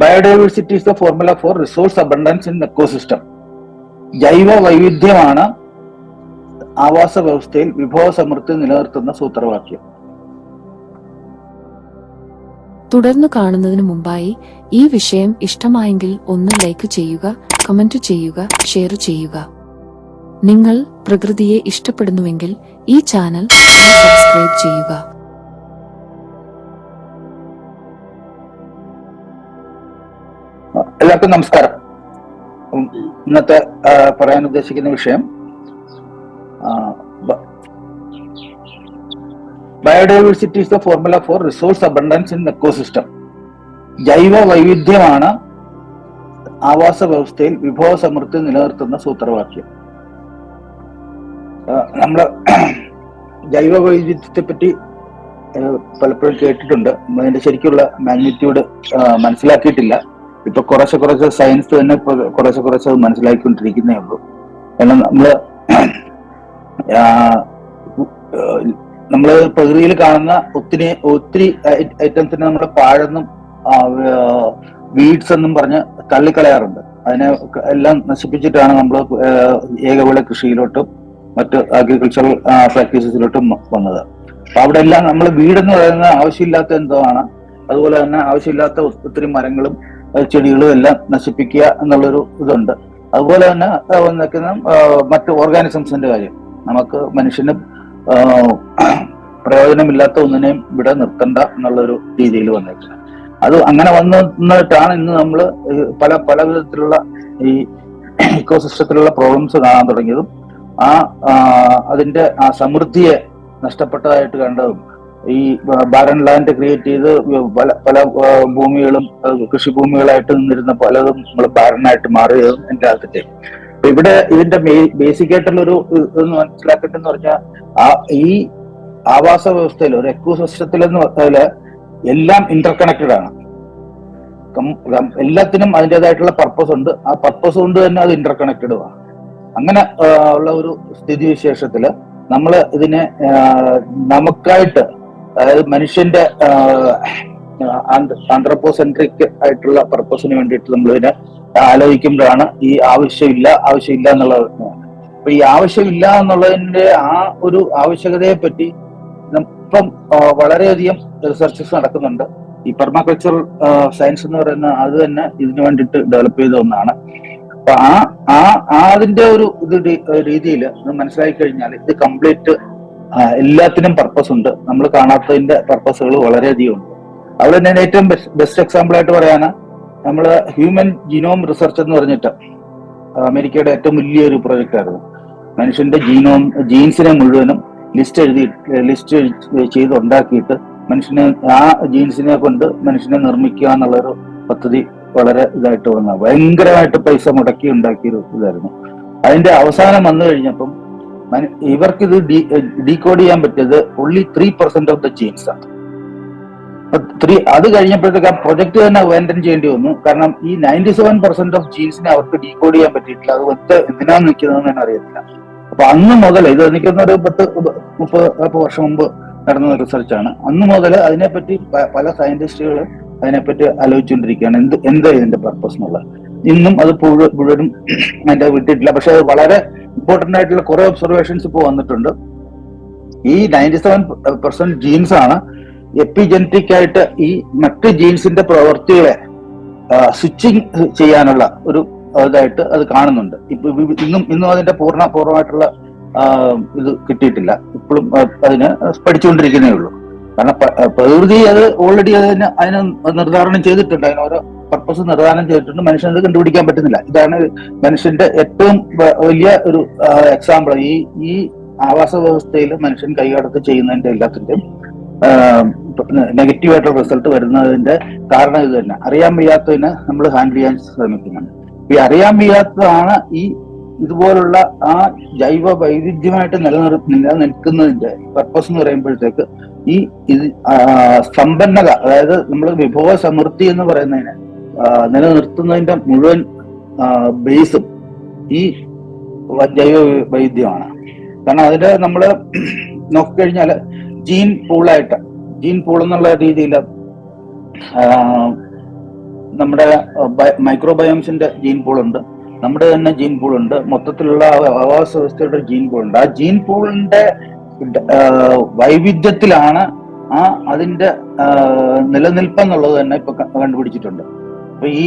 Biodiversity is the formula for resource abundance in ecosystem ജൈവ വൈവിധ്യമാണ് ആവാസ വ്യവസ്ഥയിൽ വിഭവ സമൃദ്ധി നിലനിർത്തുന്ന സൂത്രവാക്യം. തുടർന്ന് കാണുന്നതിന് മുമ്പായി ഈ വിഷയം ഇഷ്ടമായെങ്കിൽ ഒന്ന് ലൈക്ക് ചെയ്യുക കമന്റ് ചെയ്യുക ഷെയർ ചെയ്യുക. നിങ്ങൾ പ്രകൃതിയെ ഇഷ്ടപ്പെടുന്നുവെങ്കിൽ ഈ ചാനൽ സബ്സ്ക്രൈബ് ചെയ്യുക. എല്ലാവർക്കും നമസ്കാരം. ഇന്നത്തെ പറയാൻ ഉദ്ദേശിക്കുന്ന വിഷയം biodiversity is the formula for resource abundance in ecosystem. ജൈവ വൈവിധ്യമാണ് ആവാസ വ്യവസ്ഥയിൽ വിഭവ സമൃദ്ധി നിലനിർത്തുന്ന സൂത്രവാക്യം. നമ്മൾ ജൈവ വൈവിധ്യത്തെ പറ്റി പലപ്പോഴും കേട്ടിട്ടുണ്ട്. അതിന്റെ ശരിക്കുള്ള മാഗ്നിറ്റ്യൂഡ് മനസ്സിലാക്കിയിട്ടില്ല. ഇപ്പൊ കുറച്ച് കുറച്ച് സയൻസ് തന്നെ കുറച്ച് കുറച്ച് മനസ്സിലാക്കിക്കൊണ്ടിരിക്കുന്നേ ഉള്ളൂ. കാരണം നമ്മൾ നമ്മൾ പ്രകൃതിയിൽ കാണുന്ന ഒത്തിരി ഒത്തിരി ഐറ്റംസിനെ നമ്മൾ പാഴെന്നും വീഡ്സ് എന്നും പറഞ്ഞ് തള്ളിക്കളയാറുണ്ട്. അതിനെ എല്ലാം നശിപ്പിച്ചിട്ടാണ് നമ്മൾ ഏകവിള കൃഷിയിലോട്ടും മറ്റ് അഗ്രികൾച്ചറൽ പ്രാക്ടീസസിലോട്ടും വന്നത്. അപ്പൊ അവിടെ എല്ലാം നമ്മൾ വീടെന്ന് പറയുന്നത് ആവശ്യമില്ലാത്ത എന്തോ ആണ്. അതുപോലെ തന്നെ ആവശ്യമില്ലാത്ത ഒത്തിരി മരങ്ങളും ചെടികളും എല്ലാം നശിപ്പിക്കുക എന്നുള്ളൊരു ഇതുണ്ട്. അതുപോലെ തന്നെ വന്നിരിക്കുന്ന മറ്റ് ഓർഗാനിസംസിന്റെ കാര്യം. നമുക്ക് മനുഷ്യന് പ്രയോജനമില്ലാത്ത ഒന്നിനെയും ഇവിടെ നിർത്തണ്ട എന്നുള്ളൊരു രീതിയിൽ വന്നേക്കുന്നത് അത് അങ്ങനെ വന്നിട്ടാണ് ഇന്ന് നമ്മൾ പല പല വിധത്തിലുള്ള ഈ ഇക്കോസിസ്റ്റത്തിലുള്ള പ്രോബ്ലംസ് കാണാൻ തുടങ്ങിയതും ആ, അതിന്റെ ആ സമൃദ്ധിയെ നഷ്ടപ്പെട്ടതായിട്ട് കണ്ടതും ഈ ബാരൻ ലാൻഡ് ക്രിയേറ്റ് ചെയ്ത് പല പല ഭൂമികളും കൃഷിഭൂമികളായിട്ട് നിന്നിരുന്ന പലതും നമ്മൾ ബാരനായിട്ട് മാറിയതും എന്റെ അപ്പൊ ഇവിടെ ഇതിന്റെ ബേസിക് ആയിട്ടുള്ള ഒരു ഇതെന്ന് മനസ്സിലാക്കേണ്ടതെന്ന് പറഞ്ഞാൽ ആ ഈ ആവാസ വ്യവസ്ഥയിൽ ഒരു എക്കോ സിസ്റ്റത്തിൽ എന്ന് പറഞ്ഞാൽ എല്ലാം ഇന്റർകണക്റ്റഡ് ആണ്. കം- കം- എല്ലാത്തിനും അതിന്റെതായിട്ടുള്ള പർപ്പസ് ഉണ്ട്. ആ പർപ്പസ് കൊണ്ട് തന്നെ അത് ഇന്റർകണക്റ്റഡുമാണ് അങ്ങനെ ഉള്ള ഒരു സ്ഥിതിവിശേഷത്തിൽ നമ്മൾ ഇതിനെ നമുക്കായിട്ട് അതായത് മനുഷ്യന്റെ ആന്ത്രപ്പോസെൻട്രിക് ആയിട്ടുള്ള പർപ്പസിന് വേണ്ടിയിട്ട് നമ്മൾ ഇതിനെ ആലോചിക്കുമ്പോഴാണ് ഈ ആവശ്യമില്ല ആവശ്യമില്ല എന്നുള്ളത്. അപ്പൊ ഈ ആവശ്യമില്ല എന്നുള്ളതിന്റെ ആ ഒരു ആവശ്യകതയെ പറ്റി ഇപ്പം വളരെയധികം റിസർച്ചസ് നടക്കുന്നുണ്ട്. ഈ പെർമാകൾച്ചർ സയൻസ് എന്ന് പറയുന്ന അത് തന്നെ ഇതിനു വേണ്ടിയിട്ട് ഡെവലപ്പ് ചെയ്ത ഒന്നാണ്. അപ്പൊ ആ ആ അതിന്റെ ഒരു ഇത് രീതിയിൽ മനസ്സിലാക്കി കഴിഞ്ഞാൽ ഇത് കംപ്ലീറ്റ് എല്ലാത്തിനും പർപ്പസ് ഉണ്ട്. നമ്മൾ കാണാത്തതിന്റെ പർപ്പസുകൾ വളരെയധികം ഉണ്ട്. അവിടെ ഞാൻ ഏറ്റവും ബെസ്റ്റ് എക്സാമ്പിൾ ആയിട്ട് പറയാന് നമ്മൾ ഹ്യൂമൻ ജീനോം റിസർച്ച് എന്ന് പറഞ്ഞിട്ട് അമേരിക്കയുടെ ഏറ്റവും വലിയൊരു പ്രൊജക്റ്റ് ആയിരുന്നു. മനുഷ്യന്റെ ജീനോം ജീൻസിനെ മുഴുവനും ലിസ്റ്റ് എഴുതി ലിസ്റ്റ് ചെയ്ത് ഉണ്ടാക്കിയിട്ട് മനുഷ്യനെ ആ ജീൻസിനെ കൊണ്ട് മനുഷ്യനെ നിർമ്മിക്കുക എന്നുള്ളൊരു പദ്ധതി വളരെ ഇതായിട്ട് വന്ന ഭയങ്കരമായിട്ട് പൈസ മുടക്കി ഉണ്ടാക്കിയൊരു ഇതായിരുന്നു. അതിന്റെ അവസാനം വന്നു കഴിഞ്ഞപ്പം ഇവർക്ക് ഇത് ഡീകോഡ് ചെയ്യാൻ പറ്റിയത് only three percent of the genes ആണ്. ത്രീ അത് കഴിഞ്ഞപ്പോഴത്തേക്ക് ആ പ്രൊജക്ട് തന്നെ അബാൻഡൻ ചെയ്യേണ്ടി വന്നു. കാരണം ഈ നയന്റി സെവൻ പെർസെന്റ് ഓഫ് ജീൻസിനെ അവർക്ക് ഡീകോഡ് ചെയ്യാൻ പറ്റിയിട്ടില്ല. അത് ഒറ്റ എന്തിനാണ് നിൽക്കുന്നതെന്ന് തന്നെ അറിയത്തില്ല. അപ്പൊ അന്ന് മുതൽ ഇത് നിൽക്കുന്ന ഒരു പത്ത് മുപ്പത് വർഷം മുമ്പ് നടന്ന റിസർച്ചാണ് അന്ന് മുതൽ അതിനെപ്പറ്റി പല സയന്റിസ്റ്റുകൾ അതിനെപ്പറ്റി ആലോചിച്ചുകൊണ്ടിരിക്കുകയാണ്. എന്ത് എന്താ ഇതിന്റെ പർപ്പസ് എന്നുള്ളത്? ഇന്നും അത് മുഴുവനും അതിന്റെ വിട്ടിട്ടില്ല. പക്ഷെ അത് വളരെ ഇമ്പോർട്ടന്റ് ആയിട്ടുള്ള കുറെ ഒബ്സർവേഷൻസ് ഇപ്പോൾ വന്നിട്ടുണ്ട്. ഈ നയന്റി സെവൻ പെർസെന്റ് ജീൻസ് ആണ് എപ്പിജനറ്റിക് ആയിട്ട് ഈ മറ്റ് ജീൻസിന്റെ പ്രവൃത്തികളെ സ്വിച്ചിങ് ചെയ്യാനുള്ള ഒരു ഇതായിട്ട് അത് കാണുന്നുണ്ട്. ഇപ്പൊ ഇന്നും ഇന്നും അതിന്റെ പൂർണ പൂർണമായിട്ടുള്ള ഇത് കിട്ടിയിട്ടില്ല. ഇപ്പോഴും അതിന് പഠിച്ചുകൊണ്ടിരിക്കുന്നേ ഉള്ളൂ. കാരണം പ്രകൃതി അത് ഓൾറെഡി അതിന് അതിന് നിർദ്ധാരണം ചെയ്തിട്ടുണ്ട്. അതിന് ഓരോ പർപ്പസ് നിർദ്ധാരണം ചെയ്തിട്ടുണ്ട്. മനുഷ്യന് അത് കണ്ടുപിടിക്കാൻ പറ്റുന്നില്ല. ഇതാണ് മനുഷ്യന്റെ ഏറ്റവും വലിയ ഒരു എക്സാമ്പിൾ ഈ ഈ ആവാസ വ്യവസ്ഥയിൽ മനുഷ്യൻ കൈകടത്ത് ചെയ്യുന്നതിന്റെ എല്ലാത്തിന്റെയും നെഗറ്റീവ് ആയിട്ടുള്ള റിസൾട്ട് വരുന്നതിന്റെ കാരണം ഇത് തന്നെ. അറിയാൻ വയ്യാത്തതിന് നമ്മൾ ഹാൻഡിൽ ചെയ്യാൻ ശ്രമിക്കുന്നുണ്ട്. ഈ അറിയാൻ വയ്യാത്തതാണ് ഈ ഇതുപോലുള്ള ആ ജൈവ വൈവിധ്യമായിട്ട് നിലനിർ നിലനിൽക്കുന്നതിന്റെ പർപ്പസ് എന്ന് പറയുമ്പോഴത്തേക്ക് ഈ ഇത് സമ്പന്നത അതായത് നമ്മൾ വിഭവ സമൃദ്ധി എന്ന് പറയുന്നതിന് നിലനിർത്തുന്നതിന്റെ മുഴുവൻ ബേസും ഈ ജൈവ വൈവിധ്യമാണ്. കാരണം അതിന്റെ നമ്മൾ നോക്കിക്കഴിഞ്ഞാൽ ജീൻ പൂളായിട്ട് ജീൻ പൂൾ എന്നുള്ള രീതിയിൽ നമ്മുടെ മൈക്രോബയോംസിന്റെ ജീൻ പൂളുണ്ട് നമ്മുടെ തന്നെ ജീൻ പൂൾ ഉണ്ട്. മൊത്തത്തിലുള്ള ആവാസ വ്യവസ്ഥയുടെ ജീൻ പൂൾ ഉണ്ട്. ആ ജീൻ പൂളിന്റെ വൈവിധ്യത്തിലാണ് ആ അതിന്റെ നിലനിൽപ്പ് എന്നുള്ളത് തന്നെ ഇപ്പൊ കണ്ടുപിടിച്ചിട്ടുണ്ട്. അപ്പൊ ഈ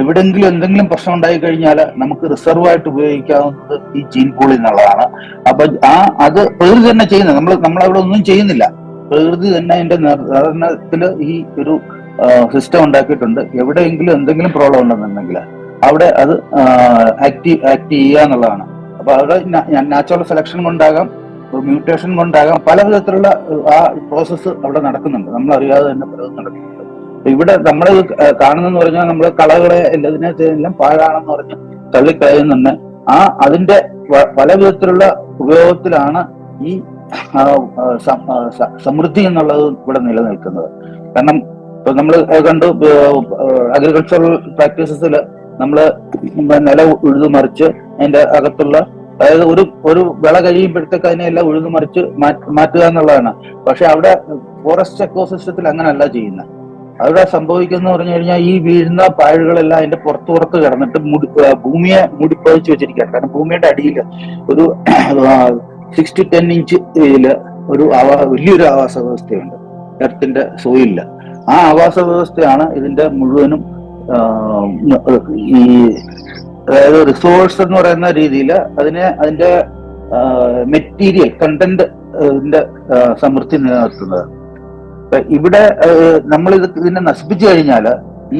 എവിടെങ്കിലും എന്തെങ്കിലും പ്രശ്നം ഉണ്ടായി കഴിഞ്ഞാൽ നമുക്ക് റിസർവ് ആയിട്ട് ഉപയോഗിക്കാവുന്നത് ഈ ജീൻ പൂളിൽ നിന്നുള്ളതാണ്. അപ്പൊ ആ അത് പ്രകൃതി തന്നെ ചെയ്യുന്നത്. നമ്മൾ നമ്മളവിടെ ഒന്നും ചെയ്യുന്നില്ല. പ്രകൃതി തന്നെ അതിന്റെ നിർദ്ധാരണത്തിൽ ഈ ഒരു സിസ്റ്റം ഉണ്ടാക്കിയിട്ടുണ്ട്. എവിടെയെങ്കിലും എന്തെങ്കിലും പ്രോബ്ലം ഉണ്ടെന്നുണ്ടെങ്കിൽ അവിടെ അത് ആക്ടി ആക്ട് ചെയ്യുക എന്നുള്ളതാണ്. അപ്പൊ അവിടെ നാച്ചുറൽ സെലക്ഷൻ കൊണ്ടാകാം മ്യൂട്ടേഷൻ കൊണ്ടാകാം പല വിധത്തിലുള്ള ആ പ്രോസസ്സ് അവിടെ നടക്കുന്നുണ്ട്. നമ്മൾ അറിയാതെ തന്നെ പലതും നടക്കുന്നുണ്ട്. ഇവിടെ നമ്മൾ കാണുന്നെന്ന് പറഞ്ഞാൽ നമ്മൾ കളകളെ എല്ലാതിനെ എല്ലാം പാഴാണെന്ന് പറഞ്ഞ് തള്ളിക്കളയുന്നുണ്ട്. ആ അതിന്റെ പല വിധത്തിലുള്ള ഉപയോഗത്തിലാണ് ഈ സമൃദ്ധി എന്നുള്ളത് ഇവിടെ നിലനിൽക്കുന്നത്. കാരണം ഇപ്പൊ നമ്മൾ കണ്ടു അഗ്രികൾച്ചറൽ പ്രാക്ടീസസിൽ നമ്മൾ നില ഉഴുതു മറിച്ച് അതിന്റെ അകത്തുള്ള അതായത് ഒരു ഒരു വിള കഴിയുമ്പോഴത്തേക്ക് അതിനെല്ലാം ഉഴുതു മറിച്ച് മാറ്റ് മാറ്റുക എന്നുള്ളതാണ്. പക്ഷെ അവിടെ ഫോറസ്റ്റ് എക്കോസിസ്റ്റത്തിൽ അങ്ങനല്ല ചെയ്യുന്നത് അവിടെ സംഭവിക്കുന്ന പറഞ്ഞു കഴിഞ്ഞാൽ ഈ വീഴുന്ന പാഴുകളെല്ലാം അതിന്റെ പുറത്തു പുറത്ത് കിടന്നിട്ട് മുടി ഭൂമിയെ മുടിപ്പതിച്ച് വെച്ചിരിക്കുകയാണ്. കാരണം ഭൂമിയുടെ അടിയിൽ ഒരു സിക്സ് ടു ടെൻ ഇഞ്ച് ഒരു വലിയൊരു ആവാസ വ്യവസ്ഥയുണ്ട് എർത്തിന്റെ സോയിലിൽ ആ ആവാസ വ്യവസ്ഥയാണ് ഇതിന്റെ മുഴുവനും ഈ അതായത് റിസോഴ്സ് എന്ന് പറയുന്ന രീതിയിൽ അതിനെ അതിന്റെ മെറ്റീരിയൽ കണ്ടന്റ് സമൃദ്ധി നിലനിർത്തുന്നത്. ഇവിടെ നമ്മൾ ഇത് ഇതിനെ നശിപ്പിച്ചു കഴിഞ്ഞാൽ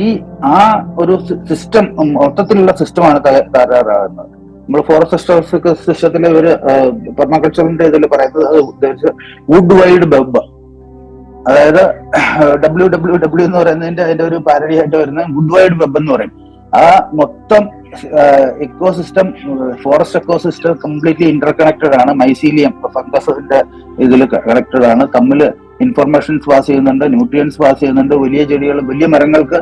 ഈ ആ ഒരു സിസ്റ്റം മൊത്തത്തിലുള്ള സിസ്റ്റമാണ് തകരാറാകുന്നത്. നമ്മൾ ഫോറസ്റ്റ് സിസ്റ്റത്തിലെ ഒരു പെർമാകൾച്ചറിന്റെ ഇതിൽ പറയുന്നത് വുഡ് വൈഡ് വെബ് അതായത് ഡബ്ല്യു ഡബ്ല്യു ഡബ്ല്യു എന്ന് പറയുന്നതിന്റെ അതിന്റെ ഒരു പാരഡി വരുന്ന ഗുഡ് വൈഡ് വെബ് എന്ന് പറയും. ആ മൊത്തം ecosystem forest ecosystem completely inter ആണ്. മൈസീലിയം ഫംഗസിന്റെ ഇതിൽ കണക്റ്റഡ് ആണ്. തമ്മിൽ ഇൻഫർമേഷൻസ് പാസ് ചെയ്യുന്നുണ്ട് ന്യൂട്രിയൻസ് പാസ് ചെയ്യുന്നുണ്ട്. വലിയ ചെടികൾ വലിയ മരങ്ങൾക്ക്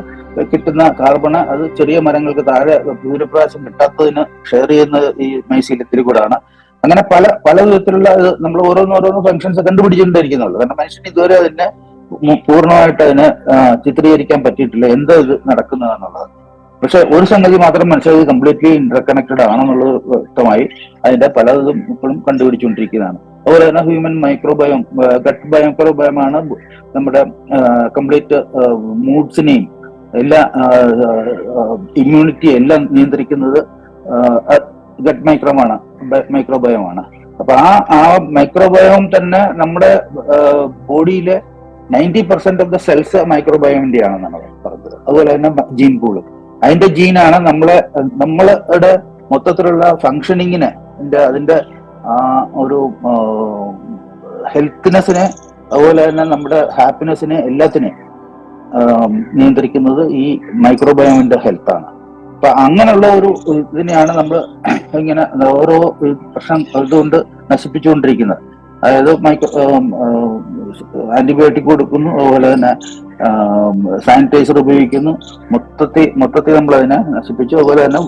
കിട്ടുന്ന കാർബണ് അത് ചെറിയ മരങ്ങൾക്ക് താഴെ സൂര്യപ്രകാശം കിട്ടാത്തതിന് ഷെയർ ചെയ്യുന്നത് ഈ മൈസീലിയത്തിൽ കൂടാണ്. അങ്ങനെ പല പല വിധത്തിലുള്ള നമ്മൾ ഓരോന്ന് ഓരോന്ന് ഫംഗ്ഷൻസ് കണ്ടുപിടിച്ചുകൊണ്ടിരിക്കുന്നുള്ളൂ കാരണം മനുഷ്യന് ഇതുവരെ അതിനെ പൂർണമായിട്ട് അതിനെ ചിത്രീകരിക്കാൻ പറ്റിയിട്ടില്ല. എന്താ ഇത് നടക്കുന്നത് എന്നുള്ളത്. പക്ഷെ ഒരു സംഗതി മാത്രം മനസ്സിലായത് കംപ്ലീറ്റ്ലി ഇന്റർ കണക്റ്റഡ് ആണെന്നുള്ളത് വ്യക്തമായി അതിന്റെ പലതും ഇപ്പോഴും കണ്ടുപിടിച്ചുകൊണ്ടിരിക്കുന്നതാണ്. അതുപോലെ തന്നെ ഹ്യൂമൻ മൈക്രോബയോം ഗട്ട് മൈക്രോബയോമാണ് നമ്മുടെ കംപ്ലീറ്റ് മൂഡ്സിനെയും എല്ലാ ഇമ്മ്യൂണിറ്റി എല്ലാം നിയന്ത്രിക്കുന്നത് ഗട്ട് മൈക്രോമാണ് മൈക്രോബയോമാണ്. അപ്പൊ ആ ആ മൈക്രോബയോം തന്നെ നമ്മുടെ ബോഡിയിലെ ninety percent of the cells മൈക്രോബയോമിന്റെ ആണെന്നാണ് പറഞ്ഞത്. അതുപോലെ തന്നെ ജീൻ പൂൾ. അതിന്റെ ജീനാണ് നമ്മളെ നമ്മളുടെ മൊത്തത്തിലുള്ള ഫങ്ഷനിങ്ങിന് അതിന്റെ ഒരു ഹെൽത്ത്നെസ്സിനെ അതുപോലെ തന്നെ നമ്മുടെ ഹാപ്പിനെസ്സിനെ എല്ലാത്തിനെയും നിയന്ത്രിക്കുന്നത് ഈ മൈക്രോബയോമിന്റെ ഹെൽത്താണ് അപ്പൊ അങ്ങനെയുള്ള ഒരു ഇതിനെയാണ് നമ്മൾ ഇങ്ങനെ ഓരോ പ്രശ്നം ഇതുകൊണ്ട് നശിപ്പിച്ചുകൊണ്ടിരിക്കുന്നത്. അതായത് മൈക്രോ ആന്റിബയോട്ടിക് കൊടുക്കുന്നു അതുപോലെ തന്നെ സാനിറ്റൈസർ ഉപയോഗിക്കുന്നു. മൊത്തത്തിൽ മൊത്തത്തിൽ നമ്മൾ അതിനെ നശിപ്പിച്ചു. അതുപോലെ തന്നെ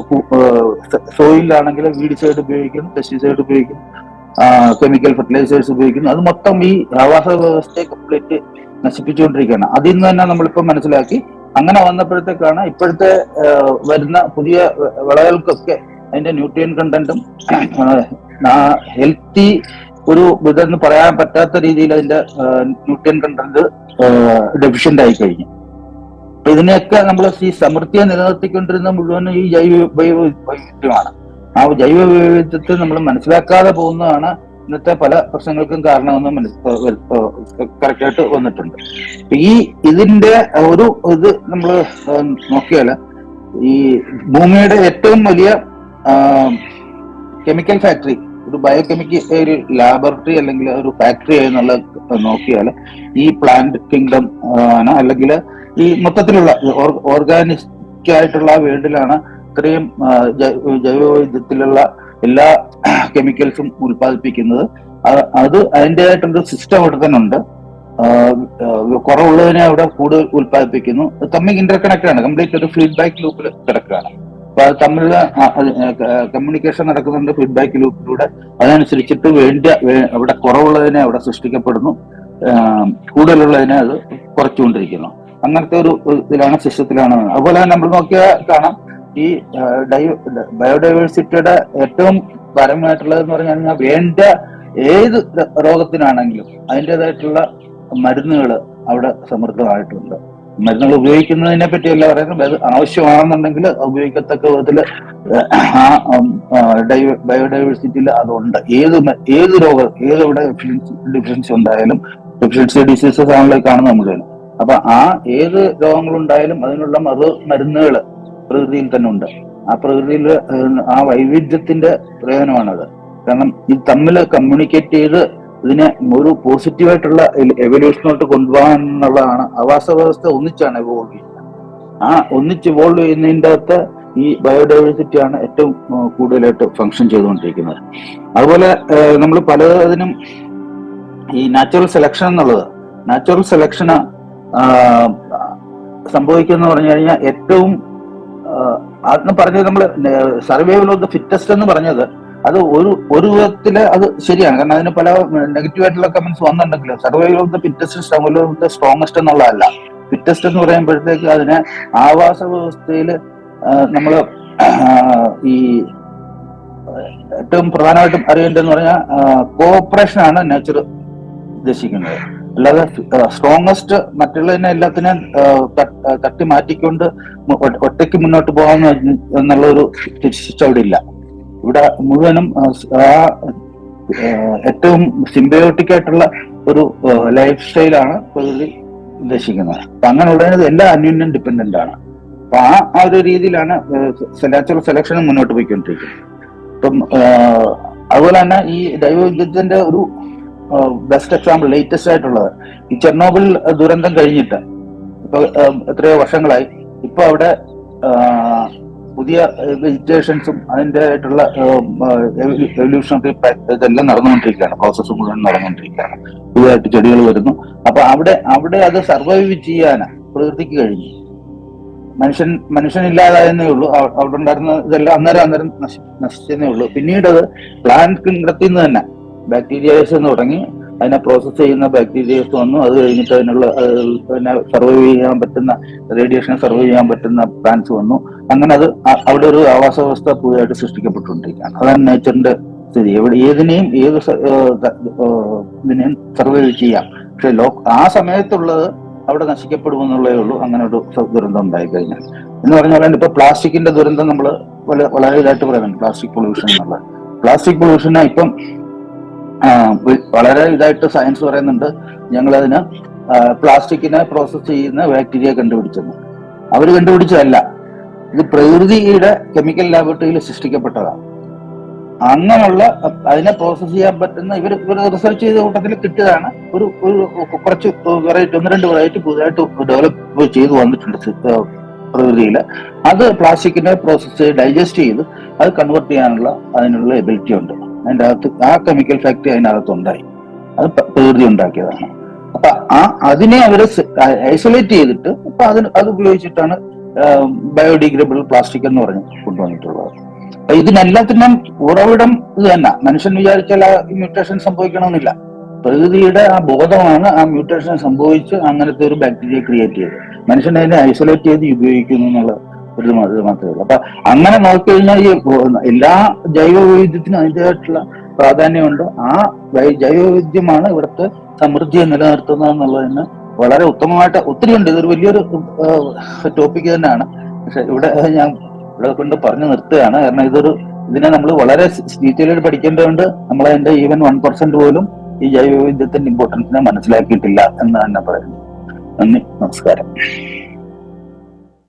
സോയിലാണെങ്കിൽ വീഡിസൈഡ് ഉപയോഗിക്കുന്നു പെസ്റ്റിസൈഡ് ഉപയോഗിക്കുന്നു കെമിക്കൽ ഫെർട്ടിലൈസേഴ്സ് ഉപയോഗിക്കുന്നു. അത് മൊത്തം ഈ ആവാസ വ്യവസ്ഥയെ കംപ്ലീറ്റ് നശിപ്പിച്ചുകൊണ്ടിരിക്കുകയാണ്. അതിൽ നിന്ന് തന്നെ നമ്മളിപ്പോൾ മനസ്സിലാക്കി അങ്ങനെ വന്നപ്പോഴത്തേക്കാണ് ഇപ്പോഴത്തെ വരുന്ന പുതിയ വിളകൾക്കൊക്കെ അതിന്റെ ന്യൂട്രിയൻ കണ്ടന്റും ഹെൽത്തി ഒരു ഇതെന്ന് പറയാൻ പറ്റാത്ത രീതിയിൽ അതിന്റെ ന്യൂട്രിയൻ കണ്ടന്റ് ഡെഫിഷ്യന്റ് ആയി കഴിഞ്ഞു. ഇതിനെയൊക്കെ നമ്മൾ ഈ സമൃദ്ധിയെ നിലനിർത്തിക്കൊണ്ടിരുന്ന മുഴുവൻ ഈ ജൈവ വൈവിധ്യമാണ്. ആ ജൈവ വൈവിധ്യത്തെ നമ്മൾ മനസ്സിലാക്കാതെ പോകുന്നതാണ് ഇന്നത്തെ പല പ്രശ്നങ്ങൾക്കും കാരണമെന്ന് കറക്റ്റായിട്ട് വന്നിട്ടുണ്ട്. ഈ ഇതിന്റെ ഒരു ഇത് നമ്മൾ നോക്കിയാൽ ഈ ഭൂമിയുടെ ഏറ്റവും വലിയ കെമിക്കൽ ഫാക്ടറി ഒരു ബയോകെമിക്കൽ ഒരു ലാബറട്ടറി അല്ലെങ്കിൽ ഒരു ഫാക്ടറി എന്നുള്ള നോക്കിയാൽ ഈ പ്ലാന്റ് കിങ്ഡം ആണ്. അല്ലെങ്കിൽ ഈ മൊത്തത്തിലുള്ള ഓർഗാനിക് ആയിട്ടുള്ള വേൾഡിലാണ് ഇത്രയും ജൈവവൈദ്യത്തിലുള്ള എല്ലാ കെമിക്കൽസും ഉൽപ്പാദിപ്പിക്കുന്നത്. അത് അത് അതിന്റെതായിട്ടുള്ള സിസ്റ്റം അവിടെ തന്നെ ഉണ്ട്. കുറവുള്ളതിനെ അവിടെ കൂടുതൽ ഉൽപ്പാദിപ്പിക്കുന്നു. തമ്മിൽ ഇന്റർ കണക്റ്റഡ് ആണ്. കംപ്ലീറ്റ് ഒരു ഫീഡ്ബാക്ക് ലൂപ്പിൽ കിടക്കുകയാണ്. അപ്പൊ അത് തമ്മിലുള്ള കമ്മ്യൂണിക്കേഷൻ നടക്കുന്നുണ്ട് ഫീഡ്ബാക്ക് ലൂപ്പിലൂടെ അതനുസരിച്ചിട്ട് വേണ്ട അവിടെ കുറവുള്ളതിനെ അവിടെ സൃഷ്ടിക്കപ്പെടുന്നു. കൂടുതലുള്ളതിനെ അത് കുറച്ചുകൊണ്ടിരിക്കുന്നു. അങ്ങനത്തെ ഒരു ഇതിലാണ് സിസ്റ്റത്തിലാണ്. അതുപോലെ തന്നെ നമ്മൾ നോക്കിയാൽ കാണാം ഈ ബയോഡൈവേഴ്സിറ്റിയുടെ ഏറ്റവും പരമായിട്ടുള്ളത് എന്ന് പറഞ്ഞു കഴിഞ്ഞാൽ വേണ്ട ഏത് രോഗത്തിനാണെങ്കിലും അതിന്റെതായിട്ടുള്ള മരുന്നുകൾ അവിടെ സമൃദ്ധമായിട്ടുണ്ട്. മരുന്നുകൾ ഉപയോഗിക്കുന്നതിനെ പറ്റിയല്ല പറയുന്നത് അത് ആവശ്യമാണെന്നുണ്ടെങ്കിൽ ഉപയോഗിക്കത്തക്ക വിധത്തിൽ ആ ബയോഡൈവേഴ്സിറ്റിയിൽ അതുണ്ട്. ഏത് ഏത് രോഗം ഏത് ഇവിടെ ഡിഫിഷ്യൻസി ഉണ്ടായാലും ഡിഫിഷ്യൻസി ഡിസീസസ് ആണല്ലോ കാണുന്നത് മുഴുവൻ അപ്പൊ ആ ഏത് രോഗങ്ങളുണ്ടായാലും അതിനുള്ള മറു മരുന്നുകൾ പ്രകൃതിയിൽ തന്നെ ഉണ്ട്. ആ പ്രകൃതിയിൽ ആ വൈവിധ്യത്തിന്റെ പ്രയോജനമാണത്. കാരണം ഇത് തമ്മിൽ കമ്മ്യൂണിക്കേറ്റ് ചെയ്ത് ഇതിനെ ഒരു പോസിറ്റീവായിട്ടുള്ള എവല്യൂഷനോട്ട് കൊണ്ടുപോകാൻ എന്നുള്ളതാണ്. ആവാസ വ്യവസ്ഥ ഒന്നിച്ചാണ് ഇവോൾവ് ചെയ്യുന്നത്. ആ ഒന്നിച്ച് ഇവോൾവ് ചെയ്യുന്നതിന്റെ അകത്ത് ഈ ബയോഡൈവേഴ്സിറ്റി ആണ് ഏറ്റവും കൂടുതലായിട്ട് ഫങ്ഷൻ ചെയ്തുകൊണ്ടിരിക്കുന്നത്. അതുപോലെ നമ്മൾ പലതിനും ഈ നാച്ചുറൽ സെലക്ഷൻ എന്നുള്ളത് നാച്ചുറൽ സെലക്ഷന് സംഭവിക്കുന്ന പറഞ്ഞു കഴിഞ്ഞാൽ ഏറ്റവും അന്ന് പറഞ്ഞത് നമ്മൾ സർവൈവൽ ഓഫ് ദ ഫിറ്റസ്റ്റ് എന്ന് പറഞ്ഞത് അത് ഒരു ഒരു വിധത്തിൽ അത് ശരിയാണ്. കാരണം അതിന് പല നെഗറ്റീവ് ആയിട്ടുള്ള കമന്റ്സ് വന്നിട്ടുണ്ടെങ്കിലും survival of the fittest survival of the strongest എന്നുള്ളതല്ല. ഫിറ്റസ്റ്റ് എന്ന് പറയുമ്പോഴത്തേക്ക് അതിനെ ആവാസ വ്യവസ്ഥയിൽ നമ്മൾ ഈ ഏറ്റവും പ്രധാനമായിട്ടും അറിയേണ്ടതെന്ന് പറഞ്ഞാൽ കോഓപ്പറേഷൻ ആണ് നേച്ചർ ഉദ്ദേശിക്കുന്നത്. അല്ലാതെ സ്ട്രോങ്ങസ്റ്റ് മറ്റുള്ളതിനെ എല്ലാത്തിനും ആ, തട്ടി മാറ്റിക്കൊണ്ട് ഒറ്റയ്ക്ക് മുന്നോട്ട് പോകാന്ന് എന്നുള്ള ഒരു അവിടെ ഇല്ല ഇവിടെ മുഴുവനും ആ, ഏറ്റവും സിംബയോട്ടിക് ആയിട്ടുള്ള ഒരു ലൈഫ് സ്റ്റൈലാണ് പ്രകൃതി ഉദ്ദേശിക്കുന്നത്. അപ്പൊ അങ്ങനെയുള്ളതിന് എല്ലാ അന്യോന്യം ഡിപ്പെൻഡന്റ് ആണ്. അപ്പൊ ആ ആ ഒരു രീതിയിലാണ് നാച്ചുറൽ സെലക്ഷൻ മുന്നോട്ട് പോയിക്കൊണ്ടിരിക്കുന്നത്. ഇപ്പം ആ, അതുപോലെ തന്നെ ഈ ദൈവവിദ്യത്തിന്റെ ഒരു ബെസ്റ്റ് എക്സാമ്പിൾ ലേറ്റസ്റ്റ് ആയിട്ടുള്ളത്. ഈ ചെർണോബിൾ ദുരന്തം കഴിഞ്ഞിട്ട് ഇപ്പൊ എത്രയോ വർഷങ്ങളായി. ഇപ്പൊ അവിടെ പുതിയ വെജിറ്റേഷൻസും അതിന്റെ ആയിട്ടുള്ള എവല്യൂഷണറി ഇതെല്ലാം നടന്നുകൊണ്ടിരിക്കുകയാണ്. പ്രോസസ്സ് മുഴുവൻ നടന്നുകൊണ്ടിരിക്കുകയാണ്. പുതിയതായിട്ട് ചെടികൾ വരുന്നു. അപ്പൊ അവിടെ അവിടെ അത് സർവൈവ് ചെയ്യാന് പ്രകൃതിക്ക് കഴിഞ്ഞു. മനുഷ്യൻ മനുഷ്യനില്ലാതായെന്നേ ഉള്ളൂ. അവിടെ ഉണ്ടായിരുന്ന ഇതെല്ലാം അന്നേരം അന്നേരം നശി നശിച്ചെന്നേ ഉള്ളൂ. പിന്നീട് അത് പ്ലാന്റ് കിങ്ഡത്തിൽ നിന്ന് തന്നെ ബാക്ടീരിയസ് തുടങ്ങി അതിനെ പ്രോസസ് ചെയ്യുന്ന ബാക്ടീരിയസ് വന്നു. അത് കഴിഞ്ഞിട്ട് അതിനുള്ള അതിനെ സർവൈവ് ചെയ്യാൻ പറ്റുന്ന റേഡിയേഷനെ സർവൈവ് ചെയ്യാൻ പറ്റുന്ന പ്ലാന്റ്സ് വന്നു. അങ്ങനെ അത് അവിടെ ഒരു ആവാസവ്യവസ്ഥ പുതിയതായിട്ട് സൃഷ്ടിക്കപ്പെട്ടുകൊണ്ടിരിക്കുകയാണ്. അതാണ് നേച്ചറിന്റെ സ്ഥിതി. എവിടെ ഏതിനെയും ഏത് ഇതിനെയും സർവൈവ് ചെയ്യാം. പക്ഷെ ലോ ആ സമയത്തുള്ളത് അവിടെ നശിക്കപ്പെടുമെന്നുള്ളേ ഉള്ളൂ. അങ്ങനെ ഒരു ദുരന്തം ഉണ്ടായി കഴിഞ്ഞാൽ എന്ന് പറഞ്ഞാൽ ഇപ്പൊ പ്ലാസ്റ്റിക്കിന്റെ ദുരന്തം നമ്മൾ വളരെ ഇതായിട്ട് പറയുന്നുണ്ട്. പ്ലാസ്റ്റിക് പൊല്യൂഷൻ എന്നുള്ളത് പ്ലാസ്റ്റിക് പൊല്യൂഷനെ ഇപ്പം വളരെ ഇതായിട്ട് സയൻസ് പറയുന്നുണ്ട്. ഞങ്ങളതിന് പ്ലാസ്റ്റിക്കിനെ പ്രോസസ് ചെയ്യുന്ന ബാക്ടീരിയ കണ്ടുപിടിച്ചെന്ന്. അവർ കണ്ടുപിടിച്ചതല്ല. ഇത് പ്രകൃതിയുടെ കെമിക്കൽ ലാബോറട്ടറിയിൽ സൃഷ്ടിക്കപ്പെട്ടതാണ്. അങ്ങനെയുള്ള അതിനെ പ്രോസസ് ചെയ്യാൻ പറ്റുന്ന ഇവർ ഇവർ റിസർച്ച് ചെയ്ത കൂട്ടത്തിൽ കിട്ടിയതാണ്. ഒരു ഒരു കുറച്ച് വെറൈറ്റി ഒന്ന് രണ്ട് വെറൈറ്റി പുതുതായിട്ട് ഡെവലപ്പ് ചെയ്ത് വന്നിട്ടുണ്ട് പ്രകൃതിയിൽ അത് പ്ലാസ്റ്റിക്കിനെ പ്രോസസ്സ് ഡൈജസ്റ്റ് ചെയ്ത് അത് കൺവേർട്ട് ചെയ്യാനുള്ള അതിനുള്ള എബിലിറ്റി ഉണ്ട്. അതിന്റെ അകത്ത് ആ കെമിക്കൽ ഫാക്ടറി അതിനകത്ത് ഉണ്ടായി അത് പ്ര- പ്രകൃതി ഉണ്ടാക്കിയതാണ്. അപ്പൊ ആ അതിനെ അവർ ഐസൊലേറ്റ് ചെയ്തിട്ട് അപ്പൊ അതിന് അത് ഉപയോഗിച്ചിട്ടാണ് ബയോഡിഗ്രേഡബിൾ പ്ലാസ്റ്റിക് എന്ന് പറഞ്ഞ് കൊണ്ടുവന്നിട്ടുള്ളത്. അപ്പൊ ഇതിനെല്ലാത്തിനും ഉറവിടം ഇത് തന്നെ. മനുഷ്യൻ വിചാരിച്ചാൽ ആ മ്യൂട്ടേഷൻ സംഭവിക്കണമെന്നില്ല. പ്രകൃതിയുടെ ആ ബോധമാണ് ആ മ്യൂട്ടേഷൻ സംഭവിച്ച് അങ്ങനത്തെ ഒരു ബാക്ടീരിയ ക്രിയേറ്റ് ചെയ്തത്. മനുഷ്യൻ അതിനെ ഐസൊലേറ്റ് ചെയ്ത് ഉപയോഗിക്കുന്നു എന്നുള്ള ഒരു മാത്രമേ ഉള്ളൂ. അപ്പൊ അങ്ങനെ നോക്കിക്കഴിഞ്ഞാൽ ഈ എല്ലാ ജൈവ വൈവിധ്യത്തിനും അതിന്റെതായിട്ടുള്ള പ്രാധാന്യമുണ്ട്. ആ ജൈവ വൈവിധ്യമാണ് ഇവിടുത്തെ സമൃദ്ധിയെ നിലനിർത്തുന്നത് എന്നുള്ളതിന് വളരെ ഉത്തമമായിട്ട് ഒത്തിരി ഉണ്ട്. ഇതൊരു വലിയൊരു ടോപ്പിക് തന്നെയാണ്. പക്ഷെ ഇവിടെ ഞാൻ ഇവിടെ കൊണ്ട് പറഞ്ഞു നിർത്തുകയാണ്. കാരണം ഇതൊരു ഇതിനെ നമ്മൾ വളരെ ഡീറ്റെയിലായിട്ട് പഠിക്കേണ്ടതുണ്ട്. നമ്മൾ അതിന്റെ ഈവൻ വൺ പെർസെന്റ് പോലും ഈ ജൈവ വൈവിധ്യത്തിന്റെ ഇമ്പോർട്ടൻസിനെ മനസ്സിലാക്കിയിട്ടില്ല എന്ന് തന്നെ പറയുന്നു. നന്ദി. നമസ്കാരം.